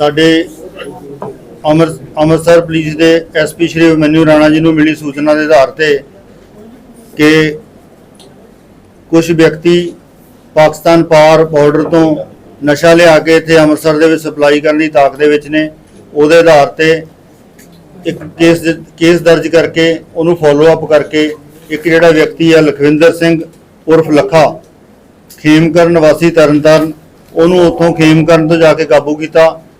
ਸਾਡੇ ਅੰਮ੍ਰਿਤ ਅੰਮ੍ਰਿਤਸਰ ਪੁਲਿਸ ਦੇ ਐਸਪੀ ਸ਼੍ਰੀ ਅਭਿਮਨਿਊ ਰਾਣਾ ਜੀ ਨੂੰ ਮਿਲੀ ਸੂਚਨਾ ਦੇ ਆਧਾਰ ਤੇ ਕਿ ਕੁਝ ਵਿਅਕਤੀ ਪਾਕਿਸਤਾਨ ਪਾਰ ਬਾਰਡਰ ਤੋਂ ਨਸ਼ਾ ਲਿਆ ਕੇ ਇੱਥੇ ਅੰਮ੍ਰਿਤਸਰ ਦੇ ਵਿੱਚ ਸਪਲਾਈ ਕਰਨ ਦੀ ਤਾਕ ਦੇ ਵਿੱਚ ਨੇ। ਉਹਦੇ ਆਧਾਰ ਤੇ ਇੱਕ ਕੇਸ ਕੇਸ ਦਰਜ ਕਰਕੇ ਉਹਨੂੰ ਫੋਲੋ ਅਪ ਕਰਕੇ ਇੱਕ ਜਿਹੜਾ ਵਿਅਕਤੀ ਆ ਲਖਵਿੰਦਰ ਸਿੰਘ ਉਰਫ ਲੱਖਾ ਖੇਮਕਰਨ ਵਾਸੀ ਤਰਨਤਾਰਨ, ਉਹਨੂੰ ਉੱਥੋਂ ਖੇਮਕਰਨ ਤੋਂ ਜਾ ਕੇ ਕਾਬੂ ਕੀਤਾ।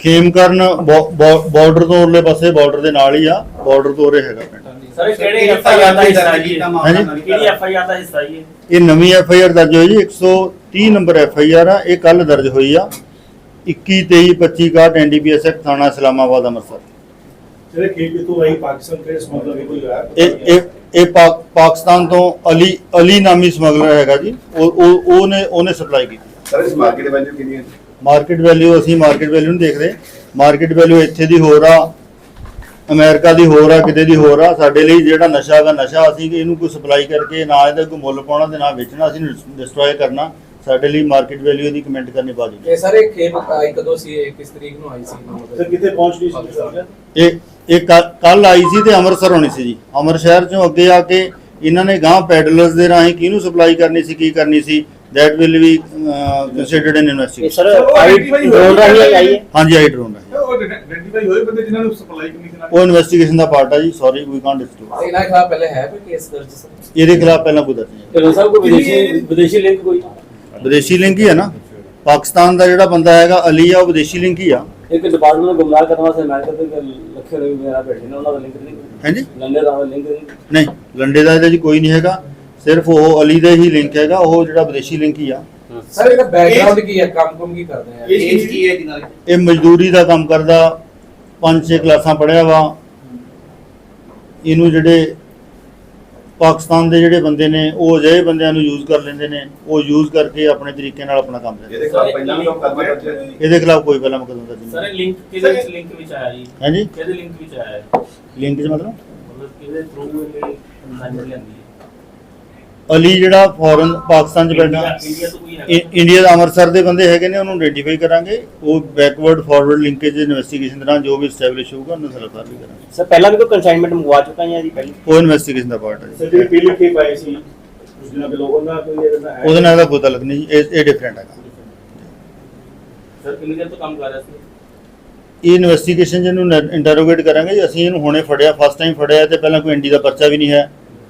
ਖੇਮਕਰਨ ਬਾਰਡਰ ਤੋਂ ਉਰਲੇ ਪਾਸੇ ਬਾਰਡਰ ਦੇ ਨਾਲ ਹੀ ਆ ਬਾਰਡਰ ਤੋਂ ਉਰੇ ਹੈਗਾ ਪਿੰਡ। ਸਰ ਇਹ ਕਿਹੜੇ ਐਫ ਆਈ ਆਰ ਦਾ ਹਿੱਸਾ ਜੀ। ਕਿਹੜੀ ਐਫ ਆਈ ਆਰ ਦਾ ਹਿੱਸਾ ਜੀ ਇਹ? ਨਵੀਂ ਐਫ ਆਈ ਆਰ ਦਰਜ ਹੋਈ ਜੀ 130 ਨੰਬਰ ਐਫ ਆਈ ਆਰ ਆ ਇਹ ਕੱਲ ਦਰਜ ਹੋਈ ਆ 21 23 25 61 ਐਨਡੀਪੀਐਸ ਐਕਟ ਥਾਣਾ ਇਸਲਾਮਾਬਾਦ ਅੰਮ੍ਰਿਤਸਰ। ਜਿਹੜੇ ਖੇਤ ਤੋਂ ਆਈ? ਪਾਕਿਸਤਾਨ ਦੇ ਸਮਗਲਰ ਕੋਈ ਹੋਇਆ ਇਹ ਇਹ ਇਹ ਪਾਕ- ਪਾਕਿਸਤਾਨ ਤੋਂ ਅਲੀ ਅਲੀ ਨਾਮੀ ਸਮਗਲਰ ਹੈਗਾ ਜੀ ਉਹ ਉਹ- ਉਹਨੇ ਉਹਨੇ ਸਪਲਾਈ ਕੀਤੀ। ਸਰ ਇਸ ਮਾਰਕੀਟ ਵੈਲਿਊ ਕਿੰਨੀ ਹੈ ਮਾਰਕੀਟ ਵੈਲਿਊ ਅਸੀਂ ਮਾਰਕੀਟ ਵੈਲਿਊ ਨਹੀਂ ਦੇਖਦੇ। ਮਾਰਕੀਟ ਵੈਲਿਊ ਇੱਥੇ ਦੀ ਹੋਰ ਆ ਅਮਰੀਕਾ ਦੀ ਹੋਰ ਆ ਕਿਤੇ ਦੀ ਹੋਰ ਆ। ਸਾਡੇ ਲਈ ਜਿਹੜਾ ਨਸ਼ਾ ਹੈਗਾ ਨਸ਼ਾ ਅਸੀਂ ਇਹਨੂੰ ਕੋਈ ਸਪਲਾਈ ਕਰਕੇ ਨਾ ਇਹਦਾ ਕੋਈ ਮੁੱਲ ਪਾਉਣਾ ਤੇ ਨਾ ਵੇਚਣਾ ਅਸੀਂ ਡਿਸਟਰੋਏ ਕਰਨਾ। ਸਾਡੇ ਲਈ ਮਾਰਕੀਟ ਵੈਲਿਊ ਦੀ ਕਮੈਂਟ ਕਰਨੀ ਬਾਜੀ ਇਹ ਸਾਰੇ ਖੇਪ ਆਈ ਕਦੋਂ ਸੀ ਇਹ ਕਿਸ ਤਰੀਕ ਨੂੰ ਆਈ ਸੀ। ਸਰ ਕਿਤੇ ਪਹੁੰਚ ਗਈ ਸੀ ਇਹ ਇਹ ਕੱਲ ਆਈ ਸੀ ਤੇ ਅੰਮ੍ਰਿਤਸਰ ਹੋਣੀ ਸੀ ਜੀ। ਅੰਮ੍ਰਿਤਸਰ ਚੋਂ ਅੱਗੇ ਆ ਕੇ ਇਹਨਾਂ ਨੇ ਗਾਂ ਪੈਡਲਰਸ ਦੇ ਰਾਹੀਂ ਕਿਹਨੂੰ ਸਪਲਾਈ ਕਰਨੀ ਸੀ ਕੀ ਕਰਨੀ ਸੀ? That will be considered in ਇਹ ਇਨਵੈਸਟੀਗੇਸ਼ਨ ਸਰ ਆਈ ਡਰੋਨ ਰਾਹੀਂ ਆਈ ਹੈ ਹਾਂਜੀ ਆਈ ਡਰੋਨ ਹੈ ਉਹ ਆਇਡੈਂਟੀਫਾਈ ਹੋਏ ਬੰਦੇ ਜਿਨ੍ਹਾਂ ਨੂੰ ਸਪਲਾਈ ਕਰਨੀ ਸੀ ਉਹ ਇਨਵੈਸਟੀਗੇਸ਼ਨ ਦਾ ਪਾਰਟ ਹੈ ਜੀ ਸੌਰੀ ਵੀ ਕਾਂਟ ਡਿਸਕਲੋਜ਼ ਇਹਨਾਂ ਖਿਲਾਫ ਪਹਿਲੇ ਹੈ ਕੋਈ ਕੇਸ ਦਰਜ ਸਰ ਇਹਦੇ ਖਿਲਾਫ ਪਹਿਲਾਂ ਕੋਈ ਦਰਜ ਨਹੀਂ ਸਾਹਿਬ ਕੋਈ ਵਿਦੇਸ਼ੀ ਵਿਦੇਸ਼ੀ ਲਿੰਕ ਕੋਈ ਵਿਦੇਸ਼ੀ ਲਿੰਕ ਹੀ ਹੈ ਨਾ ਪਾਕਿਸਤਾਨ ਦਾ ਜਿਹੜਾ ਬੰਦਾ ਹੈਗਾ ਅਲੀ ਆ ਉਹ ਵਿਦੇਸ਼ੀ ਲਿੰਕ ਹੀ ਆ ਇੱਕ ਡਿਪਾਰਟਮੈਂਟ ਨੂੰ ਗੁੰਮਰਾਹ ਕਰਨ ਵਾਸਤੇ ਅਮਰੀਕਾ ਤੇ ਲੱਖੇ ਰੁਪਏ ਮੇਰਾ ਨੇ ਉਹਨਾਂ ਦਾ ਲਿੰਕ ਨਹੀਂ ਹਾਂਜੀ ਲੰਡੇ ਦਾ ਲਿੰਕ ਨਹੀਂ ਨਹੀਂ ਲੰਡੇ ਦਾ ਇਹਦੇ 'ਚ ਕੋਈ ਨਹੀਂ ਹੈਗਾ ਸਿਰਫ ਉਹ ਅਲੀ ਦਾ ਹੀ ਲਿੰਕ ਹੈਗਾ ਉਹ ਜਿਹੜਾ ਵਿਦੇਸ਼ੀ ਲਿੰਕ ਹੀ ਆ। ਸਰ ਇਹਦਾ ਬੈਕਗ੍ਰਾਉਂਡ ਕੀ ਹੈ? ਕੰਮ ਕੁਮ ਕੀ ਕਰਦੇ ਆ? ਏਜ ਕੀ ਹੈ ਕਿਨਾਂ ਇਹ ਮਜ਼ਦੂਰੀ ਦਾ ਕੰਮ ਕਰਦਾ ਪੰਜ ਛੇ ਕਲਾਸਾਂ ਪੜ੍ਹਿਆ ਵਾ। ਇਹਨੂੰ ਜਿਹੜੇ ਪਾਕਿਸਤਾਨ ਦੇ ਜਿਹੜੇ ਬੰਦੇ ਨੇ ਉਹ ਅਜਿਹੇ ਬੰਦਿਆਂ ਨੂੰ ਯੂਜ਼ ਕਰ ਲੈਂਦੇ ਨੇ ਉਹ ਯੂਜ਼ ਕਰਕੇ ਆਪਣੇ ਤਰੀਕੇ ਨਾਲ ਆਪਣਾ ਕੰਮ ਕਰਦੇ ਇਹਦੇ ਖਿਲਾਫ ਪਹਿਲਾਂ ਵੀ ਲੋਕ ਕਰਵਾ ਕਰਦੇ ਨੇ। ਇਹਦੇ ਖਿਲਾਫ ਕੋਈ ਪਹਿਲਾਂ ਮੁਕੱਦਮਾ ਦਰਜ ਸਰ ਨਹੀਂ ਇਹ ਲਿੰਕ ਕਿਹਦੇ ਵਿੱਚ ਲਿੰਕ ਵਿੱਚ ਆਇਆ ਜੀ? ਹਾਂਜੀ। ਕਿਹਦੇ ਲਿੰਕ ਵਿੱਚ ਆਇਆ ਹੈ ਲਿੰਕ 'ਚ ਮਤਲਬ? ਮਤਲਬ ਕਿਹਦੇ ਥਰੂ ਇਹ ਨਾਮ ਲੈਂਦੀ ਹੈ ਅਲੀ ਜਿਹੜਾ ਫੋਰਨ ਪਾਕਿਸਤਾਨ 'ਚ ਬੈਠਾ ਇ- ਇੰਡੀਆ ਦਾ ਅੰਮ੍ਰਿਤਸਰ ਦੇ ਬੰਦੇ ਹੈਗੇ ਨੇ ਉਹਨੂੰ ਆਈਡੈਂਟੀਫਾਈ ਕਰਾਂਗੇ। ਉਹ ਬੈਕਵਰਡ ਫਾਰਵਰਡ ਲਿੰਕੇਜ ਇਨਵੈਸਟੀਗੇਸ਼ਨ ਦੌਰਾਨ ਜੋ ਵੀ ਸਟੈਬਲਿਸ਼ ਹੋਊਗਾ ਉਹਨੂੰ ਸਰਕਾਰ ਵੀ ਕਰਾਂਗੇ। ਸਰ ਪਹਿਲਾਂ ਵੀ ਕੋਈ ਕਨਸਾਈਨਮੈਂਟ ਮੰਗਵਾ ਚੁੱਕਾ ਹੈ ਜੀ ਪਹਿਲਾਂ? ਉਹ ਇਨਵੈਸਟੀਗੇਸ਼ਨ ਦਾ ਪਾਰਟ ਹੈ ਜੀ। ਸਰ ਜਿਹੜੀ ਪੀਲੀ ਖੇਪ ਆਈ ਸੀ ਉਸ ਦਿਨਾਂ ਦੇ ਲੋਕਾਂ ਦਾ ਕੋਈ ਇਹਦਾ ਹੈ? ਉਹਦੇ ਨਾਲ ਦਾ ਕੋਈ ਤਾਲੁਕ ਨਹੀਂ ਜੀ, ਇਹ ਇਹ ਡਿਫਰੈਂਟ ਹੈਗਾ। ਸਰ ਕਿੰਨੀ ਦੇਰ ਤੋਂ ਕੰਮ ਕਰ ਰਿਹਾ ਸੀ? ਇਹ ਇਨਵੈਸਟੀਗੇਸ਼ਨ ਜਿਹਨੂੰ ਇੰਟਰੋਗੇਟ ਕਰਾਂਗੇ ਜੀ ਅਸੀਂ ਇਹਨੂੰ ਹੁਣੇ ਫੜਿਆ ਫਸਟ ਟਾਈਮ ਫੜਿਆ ਤੇ ਪਹਿਲਾਂ ਕੋਈ ਇੰਡੀ ਦਾ ਪਰਚਾ ਵੀ ਨਹੀਂ ਹੈ।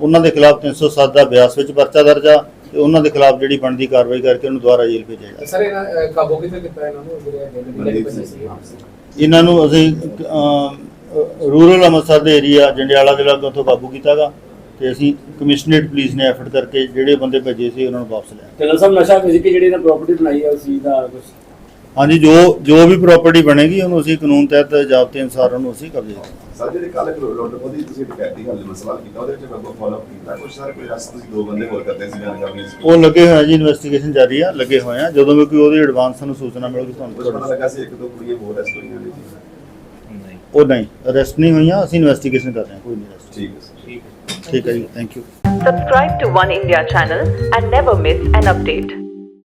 ਉਹਨਾਂ ਦੇ ਖਿਲਾਫ 307 ਦਾ ਬਿਆਸ ਵਿੱਚ ਪਰਚਾ ਦਰਜ ਆ ਤੇ ਉਹਨਾਂ ਦੇ ਖਿਲਾਫ ਜਿਹੜੀ ਬਣਦੀ ਕਾਰਵਾਈ ਕਰਕੇ ਉਹਨੂੰ ਦੁਬਾਰਾ ਜੇਲ੍ਹ ਭੇਜਿਆ ਜਾਏਗਾ ਸਰ ਇਹਨਾਂ ਕਾਬੂ ਕਿੱਥੇ ਕੀਤਾ ਇਹਨਾਂ ਨੂੰ? ਇਹਨਾਂ ਨੂੰ ਅਸੀਂ ਰੂਰਲ ਅੰਮ੍ਰਿਤਸਰ ਦੇ ਏਰੀਆ ਜੰਡਿਆਲਾ ਦੇ ਲਾਗੇ ਉੱਥੋਂ ਕਾਬੂ ਕੀਤਾਗਾ ਤੇ ਅਸੀਂ ਕਮਿਸ਼ਨਰੇਟ ਪੁਲਿਸ ਨੇ ਐਫਰਟ ਕਰਕੇ ਜਿਹੜੇ ਬੰਦੇ ਭੇਜੇ ਸੀ ਉਹਨਾਂ ਨੂੰ ਵਾਪਸ ਲਿਆ। ਤੇ ਸਾਹਿਬ ਨਸ਼ਾ ਫਿਜ਼ੀਕਲ ਜਿਹੜੀ ਇਹਨਾਂ ਪ੍ਰਾਪਰਟੀ ਬਣਾਈ ਹੈ ਉਸ ਚੀਜ਼ ਦਾ ਕੁਝ ਹਾਂਜੀ ਜੋ ਜੋ ਵੀ ਪ੍ਰਾਪਰਟੀ ਬਣੇਗੀ ਉਹਨੂੰ ਅਸੀਂ ਕਾਨੂੰਨ ਤਹਿਤ ਜ਼ਾਬਤੇ ਅਨੁਸਾਰ ਉਹਨੂੰ ਅਸੀਂ ਕਬਜ਼ੇ ਕਰਾਂਗੇ ਸਰ ਜਿਹੜੇ ਕੱਲ ਲੋਟ ਉਹਦੀ ਤੁਸੀਂ ਡਕੈਤੀ ਗੱਲ ਦਾ ਸਵਾਲ ਕੀਤਾ ਉਹਦੇ ਵਿੱਚ ਮੈਂ ਫਾਲੋ ਕੀਤਾ। ਕੁਝ ਸਰ ਕੋਈ ਰਸ ਤੁਸੀਂ ਦੋ ਬੰਦੇ ਹੋਰ ਕਰਦੇ ਸੀ ਜਾਣ ਕਰਨੀ ਸੀ ਉਹ ਲੱਗੇ ਹੋਏ ਆ ਜੀ ਇਨਵੈਸਟੀਗੇਸ਼ਨ ਜਾਰੀ ਆ ਲੱਗੇ ਹੋਏ ਆ। ਜਦੋਂ ਵੀ ਕੋਈ ਉਹਦੀ ਐਡਵਾਂਸ ਸਾਨੂੰ ਸੂਚਨਾ ਮਿਲੂਗੀ ਕੁਝ ਪਤਾ ਤੁਹਾਨੂੰ ਲੱਗਾ ਸੀ ਇੱਕ ਦੋ ਕੁੜੀਆਂ ਹੋਰ ਰੈਸਟ ਹੋਈਆਂ ਨੇ ਜੀ? ਉਹ ਨਹੀਂ ਅਰੈਸਟ ਨਹੀਂ ਹੋਈਆਂ ਅਸੀਂ ਇਨਵੈਸਟੀਗੇਸ਼ਨ ਕਰ ਰਹੇ ਹਾਂ ਕੋਈ ਨਹੀਂ arrest। ਠੀਕ ਹੈ ਸਰ। ਠੀਕ ਹੈ। ਜੀ thank you Subscribe to One India channel and never miss an update.